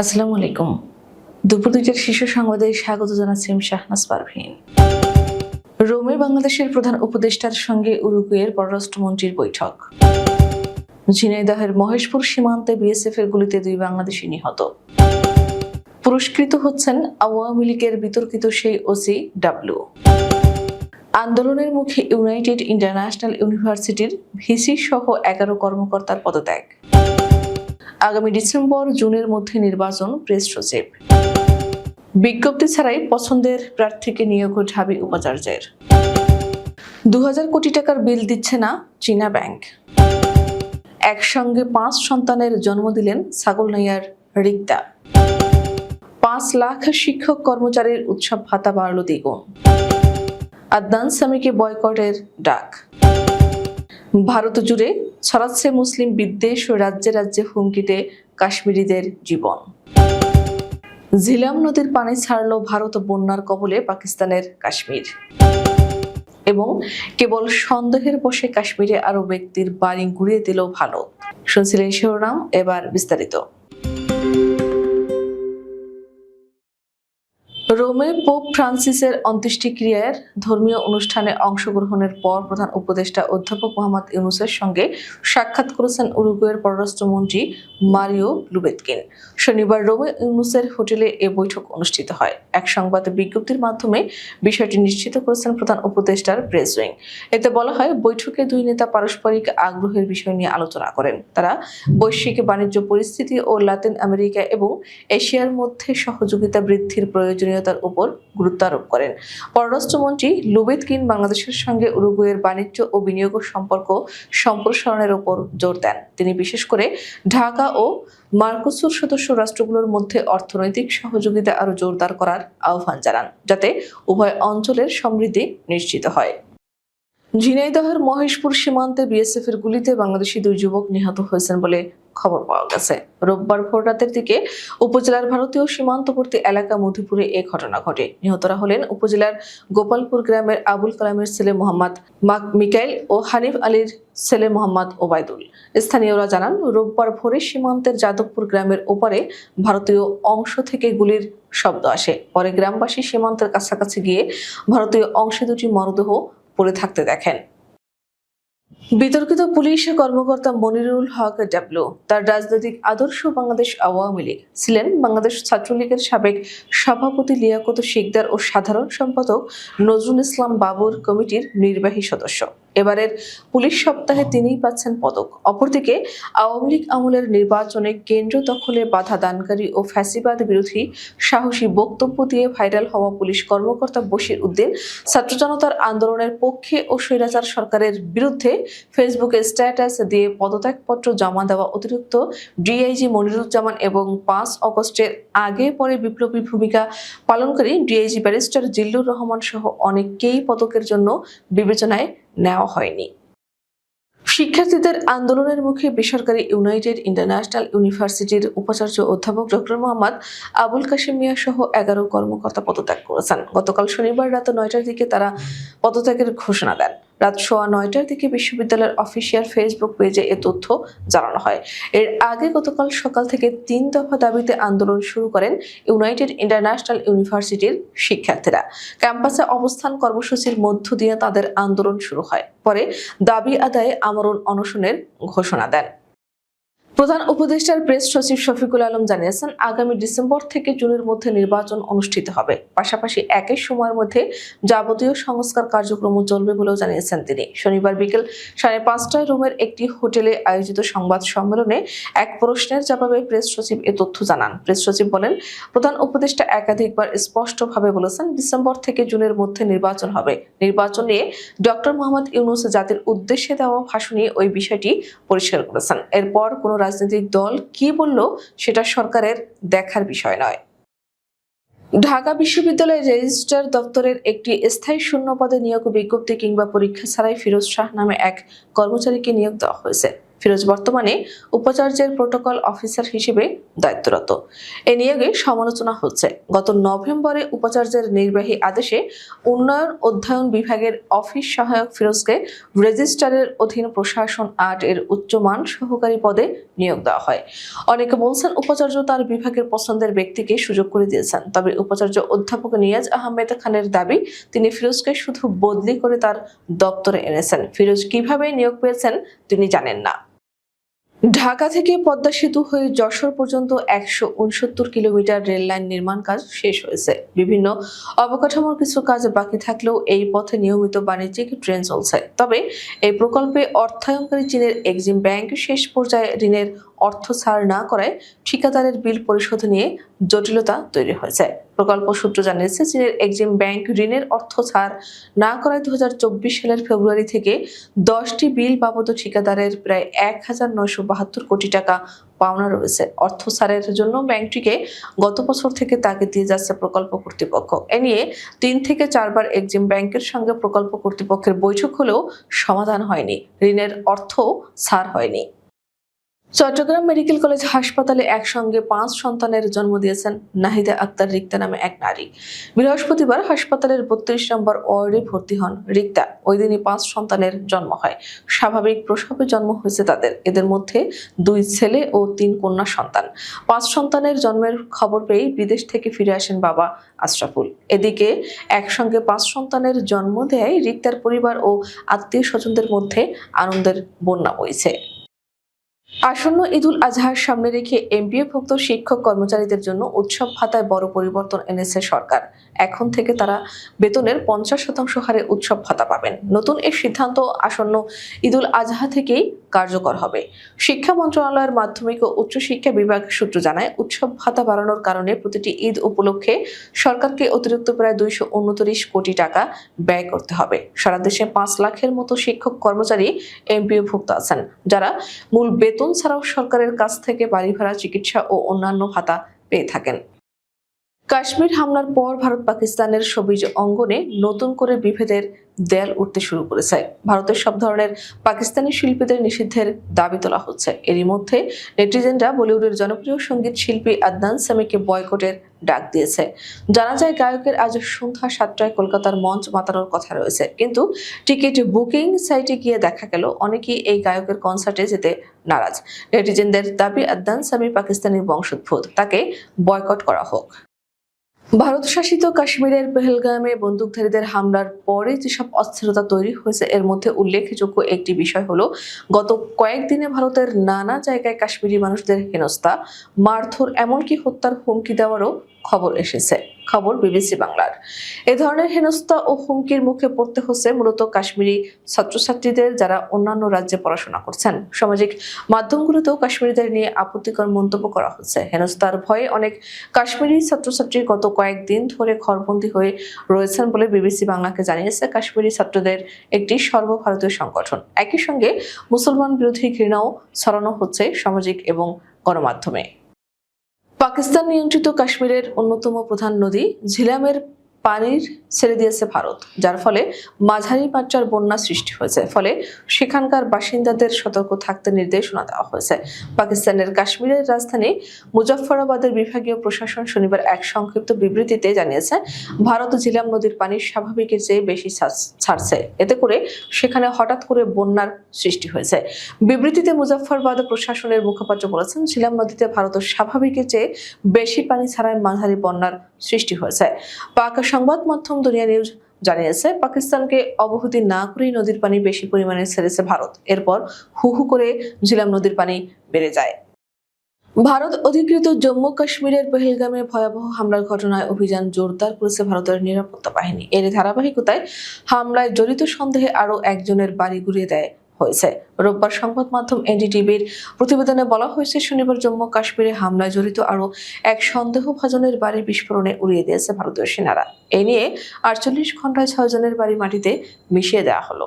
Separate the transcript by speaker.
Speaker 1: আসসালামু আলাইকুম। দুপুর দুইটার শীর্ষ সংবাদে স্বাগত জানাচ্ছি আমি শাহনাজ পারভিন। রোমে বাংলাদেশের প্রধান উপদেষ্টার সঙ্গে উরুগুয়ের পররাষ্ট্রমন্ত্রীর বৈঠক। ঝিনাইদহের মহেশপুর সীমান্তে বিএসএফ এর গুলিতে দুই বাংলাদেশি নিহত। পুরস্কৃত হচ্ছেন আওয়ামী লীগের বিতর্কিত সেই ওসি ডাব্লিউ। আন্দোলনের মুখে ইউনাইটেড ইন্টারন্যাশনাল ইউনিভার্সিটির ভিসি সহ এগারো কর্মকর্তার পদত্যাগ। আগামী ডিসেম্বর, জুনের মধ্যে নির্বাচন প্রেস সচিব। বিজ্ঞপ্তি ছাড়াই পছন্দের প্রার্থীকে নিয়োগ ঢাবি উপাচার্যের। দু হাজার কোটি টাকার বিল দিচ্ছে না চীনা ব্যাংক। একসঙ্গে পাঁচ সন্তানের জন্ম দিলেন ছাগলনাইয়ার রিক্তা। পাঁচ লাখ শিক্ষক কর্মচারীর উৎসব ভাতা বাড়ল দ্বিগুণ। আদনান সামিকে বয়কটের ডাক। ভারত জুড়ে ছড়াচ্ছে মুসলিম বিদ্বেষ ও রাজ্যে রাজ্যে হুমকিতে কাশ্মীরিদের জীবন। ঝিলাম নদীর পানি ছাড়ল ভারত বন্যার কবলে পাকিস্তানের কাশ্মীর। এবং কেবল সন্দেহের বসে কাশ্মীরে আরও ব্যক্তির বাড়ি ঘুরিয়ে দিল ভারত। শুনছিলেন শিরোনাম, এবার বিস্তারিত। রোমে পোপ ফ্রান্সিসের অন্ত্যেষ্টিক্রিয়ার ধর্মীয় অনুষ্ঠানে অংশগ্রহণের পর প্রধান উপদেষ্টা অধ্যাপক মোহাম্মদ ইউনুসের সঙ্গে সাক্ষাৎ করেছেন উরুগুয়ের পররাষ্ট্রমন্ত্রী মারিও লুবেতকিন শনিবার রোমে ইউনুসের হোটেলে এ বৈঠক অনুষ্ঠিত হয়। এক সংবাদ বিজ্ঞপ্তির মাধ্যমে বিষয়টি নিশ্চিত করেছেন প্রধান উপদেষ্টার প্রেস উইং এতে বলা হয়, বৈঠকে দুই নেতা পারস্পরিক আগ্রহের বিষয় নিয়ে আলোচনা করেন। তারা বৈশ্বিক বাণিজ্য পরিস্থিতি ও লাতিন আমেরিকা এবং এশিয়ার মধ্যে সহযোগিতা বৃদ্ধির প্রয়োজনীয়তার উপর গুরুত্ব আরোপ করেন। পররাষ্ট্রমন্ত্রী লুবেত কিন বাংলাদেশের সঙ্গে উরুগুয়ের বাণিজ্য ও বিনিয়োগ সম্পর্ক সম্প্রসারণের উপর জোর দেন। তিনি বিশেষ করে ঢাকা ও মার্কোসুর সদস্য রাষ্ট্রগুলোর মধ্যে অর্থনৈতিক সহযোগিতা আরও জোরদার করার আহ্বান জানান, যাতে উভয় অঞ্চলের সমৃদ্ধি নিশ্চিত হয়। ঝিনাইদহের মহেশপুর সীমান্তে বিএসএফ এর গুলিতে বাংলাদেশি দুই যুবক নিহত হয়েছেন বলে খবর পাওয়া গেছে। রোববার ভোর রাতের দিকে উপজেলার ভারতীয় সীমান্তবর্তী এলাকা মধুপুরে এ ঘটনা ঘটে। নিহতরা হলেন উপজেলার গোপালপুর গ্রামের আবুল কালামের ছেলে মোহাম্মদ মাক মিকাইল ও হানিফ আলীর ছেলে মোহাম্মদ ওবায়দুল। স্থানীয়রা জানান, রোববার ভোরে সীমান্তের যাদবপুর গ্রামের ওপারে ভারতীয় অংশ থেকে গুলির শব্দ আসে। পরে গ্রামবাসী সীমান্তের কাছাকাছি গিয়ে ভারতীয় অংশে দুটি মরদেহ পড়ে থাকতে দেখেন। বিতর্কিত পুলিশ কর্মকর্তা মনিরুল হক ডাবলু তার রাজনৈতিক আদর্শ বাংলাদেশ আওয়ামী লীগ ছিলেন বাংলাদেশ ছাত্রলীগের সাবেক সভাপতি লিয়াকত শিকদার ও সাধারণ সম্পাদক নজরুল ইসলাম বাবুর কমিটির নির্বাহী সদস্য। এবারের পুলিশ সপ্তাহে তিনিই পাচ্ছেন পদক। অপরদিকে আওয়ামী লীগ আমলের নির্বাচনে কেন্দ্র দখলে বাধা দানকারী ও ফ্যাসিবাদ বিরোধী সাহসী বক্তব্য দিয়ে ভাইরাল হওয়া পুলিশ কর্মকর্তা বশির উদ্দিন ছাত্র জনতার আন্দোলনের পক্ষে ও স্বৈরাচার সরকারের বিরুদ্ধে ফেসবুকে স্ট্যাটাস দিয়ে পদত্যাগপত্র জমা দেওয়া অতিরিক্ত ডিআইজি মনিরুজ্জামান এবং পাঁচ অগস্টের আগে পরে বিপ্লবী ভূমিকা পালনকারী ডিআইজি ব্যারিস্টার জিল্লুর রহমান সহ অনেককেই পদকের জন্য বিবেচনায় নেওয়া হয়নি। শিক্ষার্থীদের আন্দোলনের মুখে বেসরকারি ইউনাইটেড ইন্টারন্যাশনাল ইউনিভার্সিটির উপাচার্য অধ্যাপক ডক্টর মোহাম্মদ আবুল কাশিম মিয়া সহ এগারো কর্মকর্তা পদত্যাগ করেছেন। গতকাল শনিবার রাত নয়টার দিকে তারা পদত্যাগের ঘোষণা দেন। রাত সোয়া নয়টার দিকে বিশ্ববিদ্যালয়ের অফিসিয়াল ফেসবুক পেজে এ তথ্য জানানো হয়। এর আগে গতকাল সকাল থেকে তিন দফা দাবিতে আন্দোলন শুরু করেন ইউনাইটেড ইন্টারন্যাশনাল ইউনিভার্সিটির শিক্ষার্থীরা। ক্যাম্পাসে অবস্থান কর্মসূচির মধ্য দিয়ে তাদের আন্দোলন শুরু হয়। পরে দাবি আদায়ে আমরণ অনশনের ঘোষণা দেন। প্রধান উপদেষ্টার প্রেস সচিব শফিকুল আলম জানিয়েছেন, আগামী ডিসেম্বর থেকে জুনের মধ্যে নির্বাচন অনুষ্ঠিত হবে। পাশাপাশি একই সময়ের মধ্যে যাবতীয় সংস্কার কার্যক্রম চলবে বলেও জানিয়েছেন তিনি। শনিবার বিকেল সাড়ে পাঁচটায় রোমের একটি হোটেলে আয়োজিত সংবাদ সম্মেলনে এক প্রশ্নের জবাবে প্রেস সচিব এ তথ্য জানান। প্রেস সচিব বলেন, প্রধান উপদেষ্টা একাধিকবার স্পষ্টভাবে বলেছেন, ডিসেম্বর থেকে জুনের মধ্যে নির্বাচন হবে। নির্বাচন নিয়ে ডক্টর মোহাম্মদ ইউনুস জাতির উদ্দেশ্যে দেওয়া ভাষণে ওই বিষয়টি পরিষ্কার করেছেন। এরপর কোনো রাজনৈতিক দল কি বলল সেটা সরকারের দেখার বিষয় নয়। ঢাকা বিশ্ববিদ্যালয়ের রেজিস্ট্রার দপ্তরের একটি স্থায়ী শূন্য পদে নিয়োগ বিজ্ঞপ্তি কিংবা পরীক্ষা ছাড়াই ফিরোজ শাহ নামে এক কর্মচারীকে নিয়োগ দেওয়া হয়েছে। ফিরোজ বর্তমানে উপাচার্যের প্রোটোকল অফিসার হিসেবে দায়িত্বরত। এ নিয়োগে সমালোচনা হচ্ছে। গত নভেম্বরে উপাচার্যের নির্বাহী আদেশে উন্নয়ন অধ্যয়ন বিভাগের অফিস সহায়ক ফিরোজকে রেজিস্ট্রারের অধীন প্রশাসন আট এর উচ্চমান সহকারী পদে নিয়োগ দেওয়া হয়। অনেকে বলছেন উপাচার্য তার বিভাগের পছন্দের ব্যক্তিকে সুযোগ করে দিয়েছেন। তবে উপাচার্য অধ্যাপক নিয়াজ আহমেদ খানের দাবি, তিনি ফিরোজকে শুধু বদলি করে তার দপ্তরে এনেছেন। ফিরোজ কীভাবে নিয়োগ পেয়েছেন তিনি জানেন না। ঢাকা থেকে পদ্মা সেতু হয়ে যশোর পর্যন্ত একশো উনসত্তর কিলোমিটার রেল লাইন নির্মাণ কাজ শেষ হয়েছে। বিভিন্ন অবকাঠামোর কিছু কাজ বাকি থাকলেও এই পথে নিয়মিত বাণিজ্যিক ট্রেন চলছে। তবে এই প্রকল্পে অর্থায়নকারী চীনের এক্সিম ব্যাংক শেষ পর্যায়ে ঋণের অর্থ ছাড় না করায় ঠিকাদারের বিল পরিশোধ নিয়ে জটিলতা তৈরি হয়েছে। প্রকল্প সূত্র জানিয়েছে চীনের এক্সিম ব্যাংক ঋণের অর্থ ছাড় না করায় দু হাজার চব্বিশ সালের ফেব্রুয়ারি থেকে দশটি বিল বাবদ ঠিকাদারের প্রায় এক হাজার নয়শো বাহাত্তর কোটি টাকা পাওনা রয়েছে। অর্থ ছাড়ের জন্য ব্যাংকটিকে গত বছর থেকে তাকে দিয়ে যাচ্ছে প্রকল্প কর্তৃপক্ষ। এ নিয়ে তিন থেকে চারবার এক্সিম ব্যাংকের সঙ্গে প্রকল্প কর্তৃপক্ষের বৈঠক হলেও সমাধান হয়নি। ঋণের অর্থ ছাড় হয়নি। চট্টগ্রাম মেডিকেল কলেজ হাসপাতালে একসঙ্গে পাঁচ সন্তানের জন্ম দিয়েছেন নাহিদা আক্তার রিক্তা নামে এক নারী। বৃহস্পতিবার হাসপাতালের বত্রিশ নম্বর ওয়ার্ডে ভর্তি হন রিক্তা। ওই দিনই পাঁচ সন্তানের জন্ম হয়। স্বাভাবিক প্রসবে জন্ম হয়েছে তাদের। এদের মধ্যে দুই ছেলে ও তিন কন্যা সন্তান। পাঁচ সন্তানের জন্মের খবর পেয়েই বিদেশ থেকে ফিরে আসেন বাবা আশরাফুল। এদিকে একসঙ্গে পাঁচ সন্তানের জন্ম দেয় রিক্তার পরিবার ও আত্মীয় স্বজনদের মধ্যে আনন্দের বন্যা বইছে। আসন্ন ঈদুল আজহার সামনে রেখে এমপিএভুক্ত শিক্ষক কর্মচারীদের জন্য উৎসব ভাতায় বড় পরিবর্তন এনেছে সরকার। এখন থেকে তারা বেতনের পঞ্চাশ শতাংশ হারে উৎসব ভাতা পাবেন। নতুন এই সিদ্ধান্ত আসন্ন ঈদুল আজহা থেকেই কার্যকর হবে। শিক্ষা মন্ত্রণালয়ের মাধ্যমিক ও উচ্চশিক্ষা বিভাগ সূত্র জানায়, উৎসব ভাতা বাড়ানোর কারণে প্রতিটি ঈদ উপলক্ষে সরকারকে অতিরিক্ত প্রায় দুইশো উনত্রিশ কোটি টাকা ব্যয় করতে হবে। সারা দেশে পাঁচ লাখের মতো শিক্ষক কর্মচারী এমপিওভুক্ত আছেন, যারা মূল বেতন ছাড়াও সরকারের কাছ থেকে বাড়ি ভাড়া চিকিৎসা ও অন্যান্য ভাতা পেয়ে থাকেন। কাশ্মীর হামলার পর ভারত পাকিস্তানের সবিজ অঙ্গনে নতুন করে বিভেদের দেয়াল উঠতে শুরু করেছে। ভারতের সব ধরনের পাকিস্তানি শিল্পীদের নিষিদ্ধের দাবি তোলা হচ্ছে। এরই মধ্যে নেটিজেনরা বলিউডের জনপ্রিয় সংগীত শিল্পী আদনান সামিকে বয়কটের ডাক দিয়েছে। জানা যায়, গায়কের আজ সন্ধ্যা সাতটায় কলকাতার মঞ্চ মাতানোর কথা রয়েছে। কিন্তু টিকিট বুকিং সাইটে গিয়ে দেখা গেল, অনেকেই এই গায়কের কনসার্টে যেতে নারাজ। নেটিজেনদের দাবি, আদনান সামি পাকিস্তানি বংশোদ্ভূত। তাকে বয়কট করা হোক। ভারত শাসিত কাশ্মীরের পেহেলগামে বন্দুকধারীদের হামলার পরে যেসব অস্থিরতা তৈরি হয়েছে, এর মধ্যে উল্লেখযোগ্য একটি বিষয় হলো, গত কয়েকদিনে ভারতের নানা জায়গায় কাশ্মীরি মানুষদের হেনস্থা, মারধর, এমনকি হত্যার হুমকি দেওয়ারও খবর এসেছে। খবর বিবিসি বাংলার। এ ধরনের হেনস্থা ও হুমকির মুখে পড়তে হচ্ছে মূলত কাশ্মীরি ছাত্রছাত্রীদের যারা অন্যান্য রাজ্যে পড়াশোনা করছেন। সামাজিক মাধ্যমগুলোতেও কাশ্মীরিদের নিয়ে আপত্তিকর মন্তব্য করা হচ্ছে। হেনস্থার ভয়ে অনেক কাশ্মীরি ছাত্রছাত্রী গত কয়েকদিন ধরে ঘরবন্দি হয়ে রয়েছেন বলে বিবিসি বাংলাকে জানিয়েছে। কাশ্মীরি ছাত্রদের একটি সর্বভারতীয় সংগঠন। একই সঙ্গে মুসলমান বিরোধী ঘৃণাও ছড়ানো হচ্ছে সামাজিক এবং গণমাধ্যমে। পাকিস্তান নিয়ন্ত্রিত কাশ্মীরের অন্যতম প্রধান নদী ঝিলামের পানির ছেড়ে দিয়েছে ভারত, যার ফলে মাঝারি মাত্রার বন্যা সৃষ্টি হয়েছে। ফলে সেখানকার বাসিন্দাদের সতর্ক থাকতে নির্দেশনা দেওয়া হয়েছে। পাকিস্তানের কাশ্মীরের রাজধানী মুজফফরাবাদের বিভাগীয় প্রশাসন শনিবার এক সংক্ষিপ্ত বিবৃতিতে জানিয়েছে, ভারত ঝিলাম নদীর পানি স্বাভাবিকের চেয়ে বেশি ছাড়- ছাড়ছে। এতে করে সেখানে হঠাৎ করে বন্যার সৃষ্টি হয়েছে। বিবৃতিতে মুজফফরবাদ প্রশাসনের মুখপাত্র বলেছেন, ঝিলাম নদীতে ভারতের স্বাভাবিকের চেয়ে বেশি পানি ছাড়ায় মাঝারি বন্যার সৃষ্টি হয়েছে। পাক সংবাদ মাধ্যম দুনিয়া নিউজ জানিয়েছে, পাকিস্তানকে অবহতি না করেই নদীর পানি বেশি পরিমাণে ছেড়েছে ভারত। এরপর হু হু করে ঝিলাম নদীর পানি বেড়ে যায়। ভারত অধিকৃত জম্মু কাশ্মীরের পেহেলগামে ভয়াবহ হামলার ঘটনায় অভিযান জোরদার করেছে ভারতের নিরাপত্তা বাহিনী। এর ধারাবাহিকতায় হামলায় জড়িত সন্দেহে আরও একজনের বাড়ি ঘুরিয়ে দেয় হয়েছে। রোববার সংবাদ মাধ্যম এনডিটিভির প্রতিবেদনে বলা হয়েছে, শনিবার জম্মু কাশ্মীরে হামলায় জড়িত আরও এক সন্দেহভাজনের বাড়ি বিস্ফোরণে উড়িয়ে দিয়েছে ভারতীয় সেনারা। এ নিয়ে আটচল্লিশ ঘন্টায় ছয়জনের বাড়ি মাটিতে মিশিয়ে দেওয়া হলো।